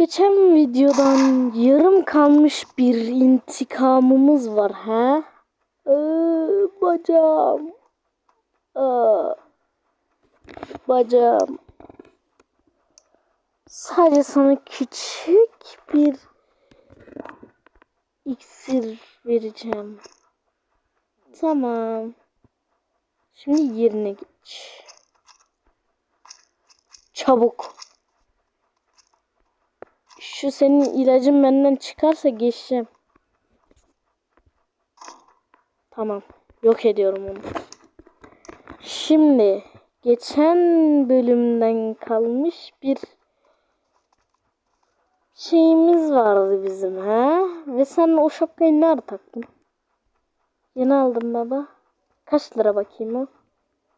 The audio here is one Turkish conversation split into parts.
Geçen videodan yarım kalmış bir intikamımız var ha? Ee, bacağım. Aa, bacağım. Sadece sana küçük bir iksir vereceğim. Tamam. Şimdi yerine geç. Çabuk. Şu senin ilacın benden çıkarsa geçeceğim. Tamam. Yok ediyorum onu. Şimdi geçen bölümden kalmış bir şeyimiz vardı bizim ha. Ve sen o şapkayı nerede taktın? Yeni aldım baba. Kaç lira bakayım o?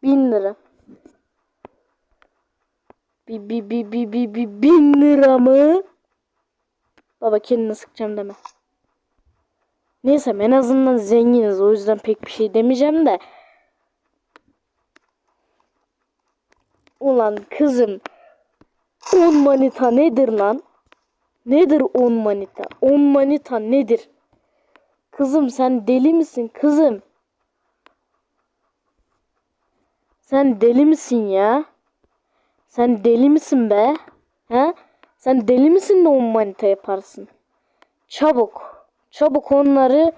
Bin lira. Bi bi bi bi bi bi bin lira mı? Baba kendini sıkacağım deme. Neyse en azından zenginiz o yüzden pek bir şey demeyeceğim de. Ulan kızım. 10 manita nedir lan? Nedir 10 manita? 10 manita nedir? Kızım sen deli misin kızım? Sen deli misin ya? Sen deli misin be? He? Sen deli misin de 10 manita yaparsın? Çabuk. Çabuk onları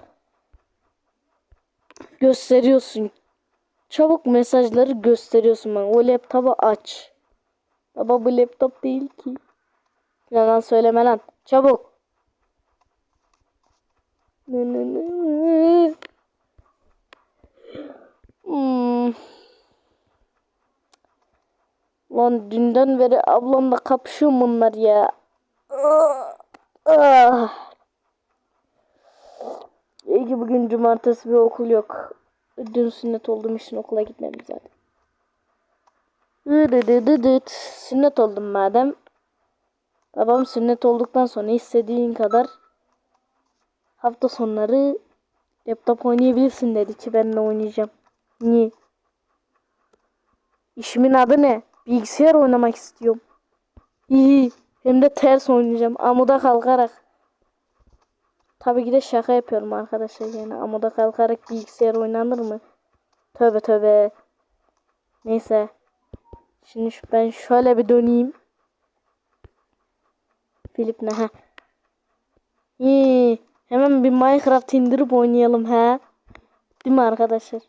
gösteriyorsun. Çabuk mesajları gösteriyorsun bana. O laptopu aç. Baba bu laptop değil ki. Yalan söyleme lan. Çabuk. Nı nı nı. Hmm. Lan dünden beri ablamla kapışıyor bunlar ya. İyi ki bugün cumartesi bir okul yok. Dün sünnet olduğum için okula gitmedim zaten. Dıdıdıdıdıt. Sünnet oldum madem. Babam sünnet olduktan sonra istediğin kadar hafta sonları laptop oynayabilirsin dedi ki ben de oynayacağım. Niye? İşimin adı ne? Bilgisayar oynamak istiyorum. İyi. Hem de ters oynayacağım. Amuda kalkarak. Tabii ki de şaka yapıyorum arkadaşlar. Yani amuda kalkarak bilgisayar oynanır mı? Tövbe tövbe. Neyse. Şimdi ben şöyle bir döneyim. Filip ne ha? İyi. Hemen bir Minecraft indirip oynayalım ha. Değil mi arkadaşlar?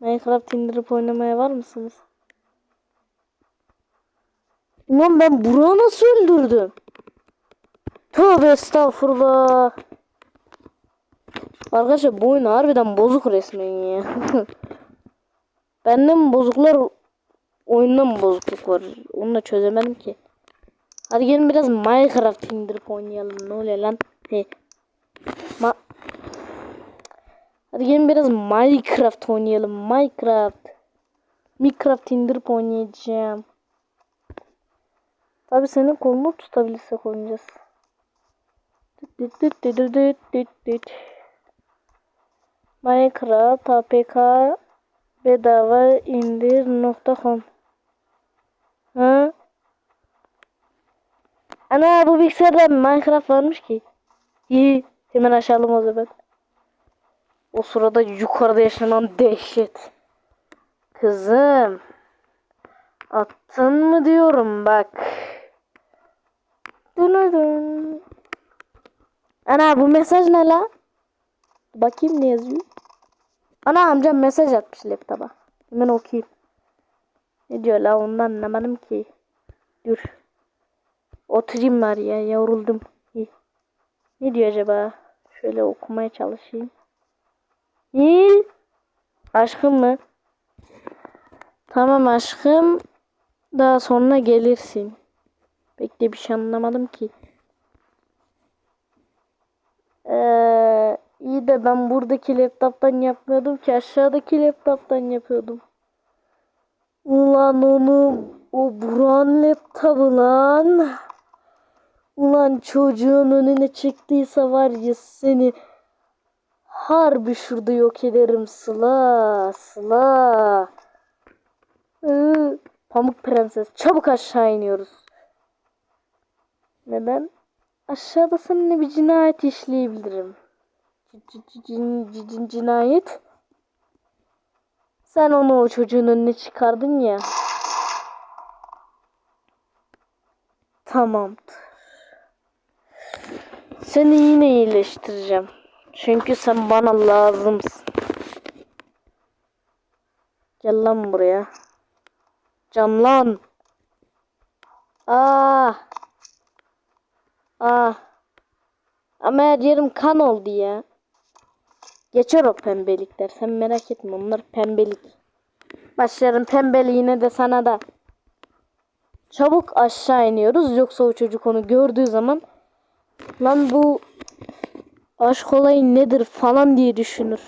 Minecraft indirip oynamaya var mısınız? Ulan ben Burak'ı nasıl öldürdüm? Tövbe estağfurullah. Arkadaşlar bu oyun harbiden bozuk resmen ya. Bende mi bozuklar oyunda mı bozukluk var? Onu da çözemedim ki. Hadi gelin biraz Minecraft indirip oynayalım. Ne oluyor lan? He. Ma Hadi gelin biraz Minecraft oynayalım. Minecraft. Minecraft indirip oynayacağım. Tabi senin kolunu tutabilirsek oynayacağız. Düt. Minecraft APK bedava indir.com Ha? Ana bu bilgisayarda Minecraft varmış ki. İyi. Hemen açalım o zaman. O sırada yukarıda yaşanan dehşet. Kızım. Attın mı diyorum bak. Dın. Ana bu mesaj ne la? Bakayım ne yazıyor. Ana amcam mesaj atmış laptopa. Hemen okuyayım. Ne diyor la ondan anlamadım ki. Dur. Oturayım var ya yoruldum. Ne diyor acaba? Şöyle okumaya çalışayım. İyi. Aşkım mı? Tamam aşkım. Daha sonra gelirsin. Pek de bir şey anlamadım ki. Ee, iyi de ben buradaki laptoptan yapmıyordum ki aşağıdaki laptoptan yapıyordum. Ulan onu o Buran laptopu lan. Ulan çocuğun önüne çıktıysa var ya seni harbi şurada yok ederim Sıla Sıla. Iı, Pamuk Prenses çabuk aşağı iniyoruz. Neden? Aşağıda seninle bir cinayet işleyebilirim. C- c- c- cin- c- cin- cinayet. Sen onu o çocuğun önüne çıkardın ya. Tamamdır. Seni yine iyileştireceğim. Çünkü sen bana lazımsın. Gel lan buraya. Canlan. Ah. Ah. Ama her yerim kan oldu ya. Geçer o pembelikler. Sen merak etme onlar pembelik. Başlarım pembeliğine de sana da. Çabuk aşağı iniyoruz. Yoksa o çocuk onu gördüğü zaman lan bu aşk olayı nedir falan diye düşünür.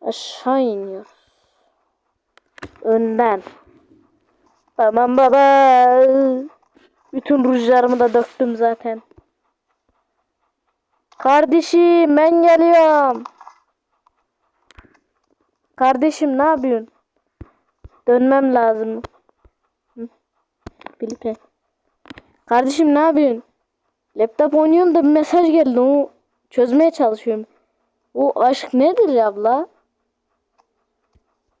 Aşağı iniyoruz. Önden. Tamam baba. Bütün rujlarımı da döktüm zaten. Kardeşim ben geliyorum. Kardeşim ne yapıyorsun? Dönmem lazım. Hı. Filipe. Kardeşim ne yapıyorsun? Laptop oynuyorum da bir mesaj geldi. Onu çözmeye çalışıyorum. Bu aşk nedir abla?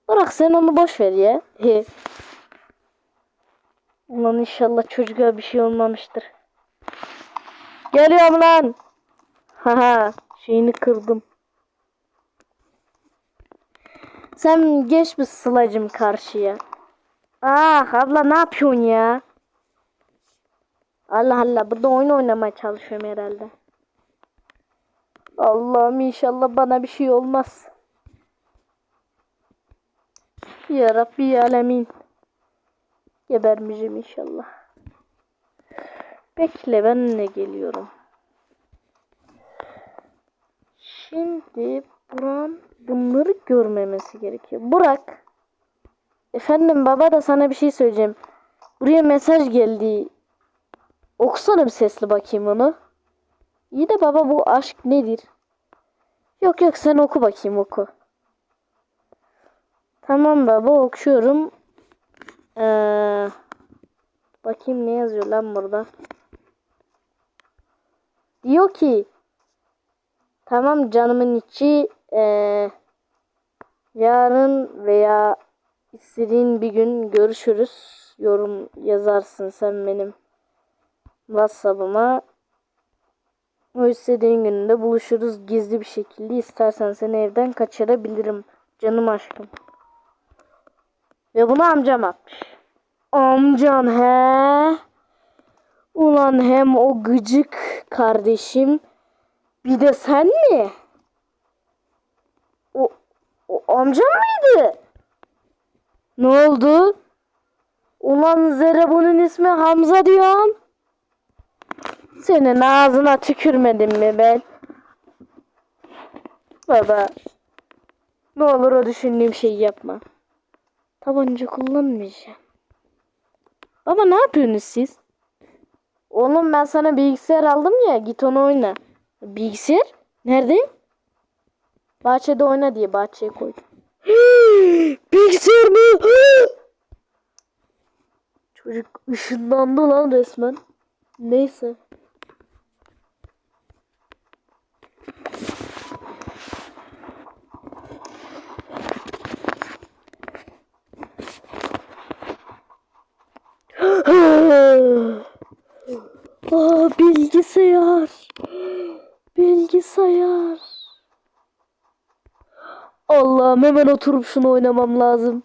Bırak sen onu boş ver ya. He. Ulan inşallah çocuğa bir şey olmamıştır. Geliyorum lan. Haha şeyini kırdım. Sen geç bir sılacım karşıya. Ah abla ne yapıyorsun ya? Allah Allah burada oyun oynamaya çalışıyorum herhalde. Allah'ım inşallah bana bir şey olmaz. Ya Rabbi alemin. Gebermeyeceğim inşallah. Bekle ben de geliyorum. Şimdi Buran bunları görmemesi gerekiyor. Burak. Efendim baba da sana bir şey söyleyeceğim. Buraya mesaj geldi. Okusana bir sesli bakayım onu. İyi de baba bu aşk nedir? Yok yok sen oku bakayım oku. Tamam baba okuyorum. Ee, bakayım ne yazıyor lan burada. Diyor ki Tamam canımın içi ee, yarın veya istediğin bir gün görüşürüz. Yorum yazarsın sen benim WhatsApp'ıma. O istediğin günde buluşuruz gizli bir şekilde. İstersen seni evden kaçırabilirim. Canım aşkım. Ve bunu amcam atmış. Amcan he. Ulan hem o gıcık kardeşim bir de sen mi? O, o amcam mıydı? Ne oldu? Ulan Zere bunun ismi Hamza diyorum. Senin ağzına tükürmedim mi ben? Baba. Ne olur o düşündüğüm şeyi yapma. Tabanca kullanmayacağım. Baba ne yapıyorsunuz siz? Oğlum ben sana bilgisayar aldım ya git onu oyna. Bilgisayar? Nerede? Bahçede oyna diye bahçeye koydum. bilgisayar mı? Çocuk ışınlandı lan resmen. Neyse. Aa, bilgisayar. Bilgisayar. Allah'ım hemen oturup şunu oynamam lazım.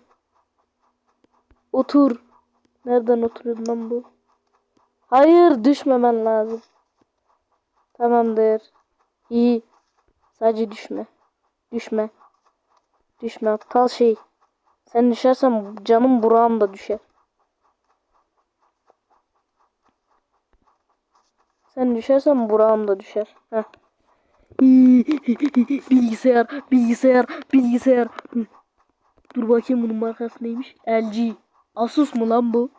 Otur. Nereden oturuyor lan bu? Hayır düşmemen lazım. Tamamdır. İyi. Sadece düşme. Düşme. Düşme aptal şey. Sen düşersen canım burağım da düşer. Sen düşersen burağım da düşer. Heh. bilgisayar, bilgisayar, bilgisayar. Dur bakayım bunun markası neymiş? LG. Asus mu lan bu?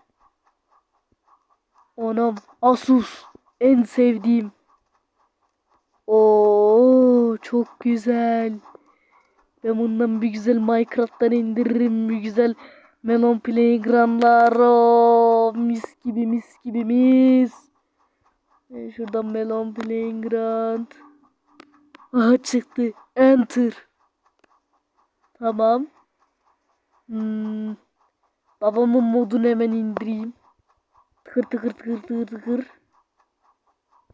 Anam Asus. En sevdiğim. Oo çok güzel. Ben bundan bir güzel Minecraft'tan indiririm. Bir güzel Melon Playground'lar. Mis gibi mis gibi mis. E, şuradan melon playing ground. Aha çıktı. Enter. Tamam. Hmm. Babamın modunu hemen indireyim. Tıkır tıkır tıkır tıkır tıkır.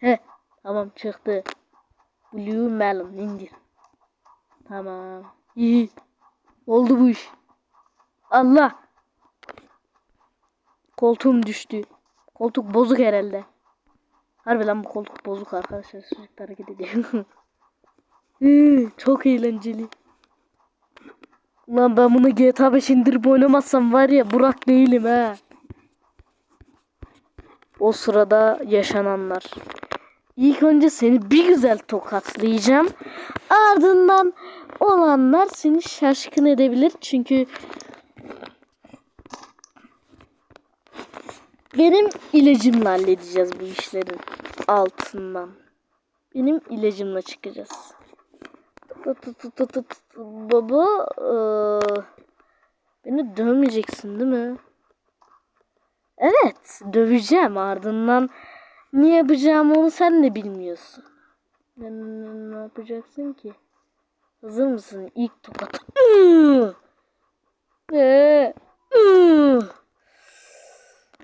He. Tamam çıktı. Blue melon indir. Tamam. İyi. Oldu bu iş. Allah. Koltuğum düştü. Koltuk bozuk herhalde. Harbi lan bu koltuk bozuk arkadaşlar. Sürekli hareket ediyor. Çok eğlenceli. Lan ben bunu GTA 5 indirip oynamazsam var ya Burak değilim ha. O sırada yaşananlar. İlk önce seni bir güzel tokatlayacağım. Ardından olanlar seni şaşkın edebilir. Çünkü benim ilacımla halledeceğiz bu işlerin altından. Benim ilacımla çıkacağız. Baba eee, beni dövmeyeceksin değil mi? Evet döveceğim ardından ne yapacağımı onu sen de bilmiyorsun. Ne yapacaksın ki? Hazır mısın? İlk tokat.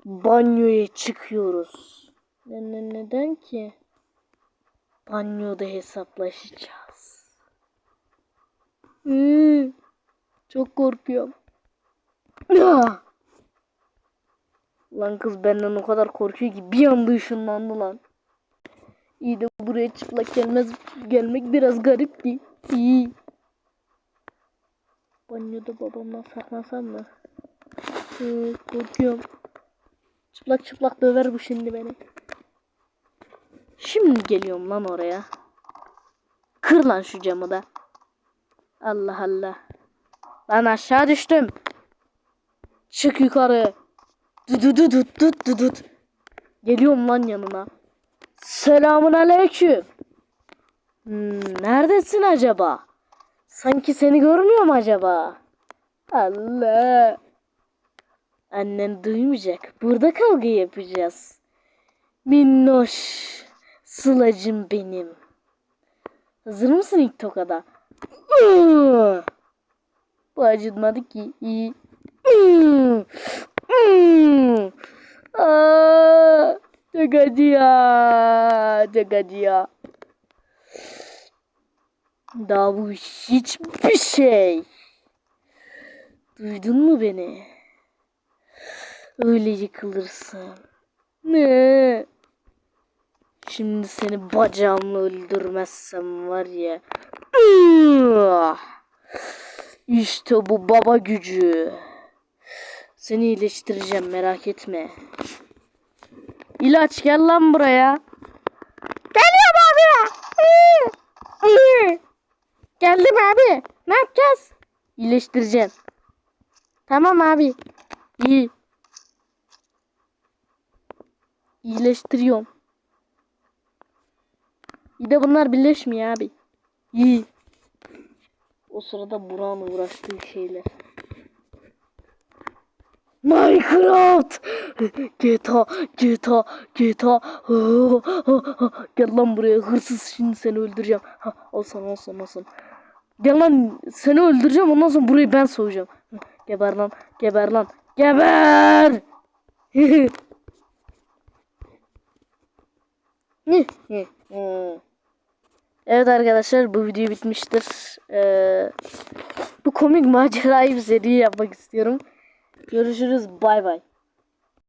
Banyoya çıkıyoruz. Ne, ne, neden ki? Banyoda hesaplaşacağız. Iı, çok korkuyorum. Ah! Lan kız benden o kadar korkuyor ki bir anda ışınlandı lan. İyi de buraya çıplak gelmez gelmek biraz garipti. İyi. Banyoda babamdan saklansam mı? Ee, korkuyorum. Çıplak çıplak döver bu şimdi beni. Şimdi geliyorum lan oraya. Kır lan şu camı da. Allah Allah. Lan aşağı düştüm. Çık yukarı. Dudududut dududut. Geliyorum lan yanına. Selamun aleyküm. Hmm, neredesin acaba? Sanki seni görmüyorum acaba? Allah. Annen duymayacak. Burada kavga yapacağız. Minnoş. Sılacım benim. Hazır mısın ilk tokada? Bu acıtmadı ki. İyi. Aa, Çok acıyor. Çok acıyor. Daha bu hiçbir şey. Duydun mu beni? Öyle yıkılırsın. Ne? Şimdi seni bacağımla öldürmezsem var ya. İşte bu baba gücü. Seni iyileştireceğim merak etme. İlaç gel lan buraya. Geliyorum abi. Geldim abi. Ne yapacağız? İyileştireceğim. Tamam abi. İyi. İyileştiriyorum. Bir de bunlar birleşmiyor abi. İyi. O sırada Burak'ın uğraştığı şeyler. Minecraft! GTA, GTA, GTA. Gel lan buraya hırsız şimdi seni öldüreceğim. Ha, al sana al. Gel lan seni öldüreceğim ondan sonra burayı ben soyacağım. Geber lan geber lan geber. evet arkadaşlar bu video bitmiştir. Ee, bu komik macerayı bir seri yapmak istiyorum. Görüşürüz bay bay.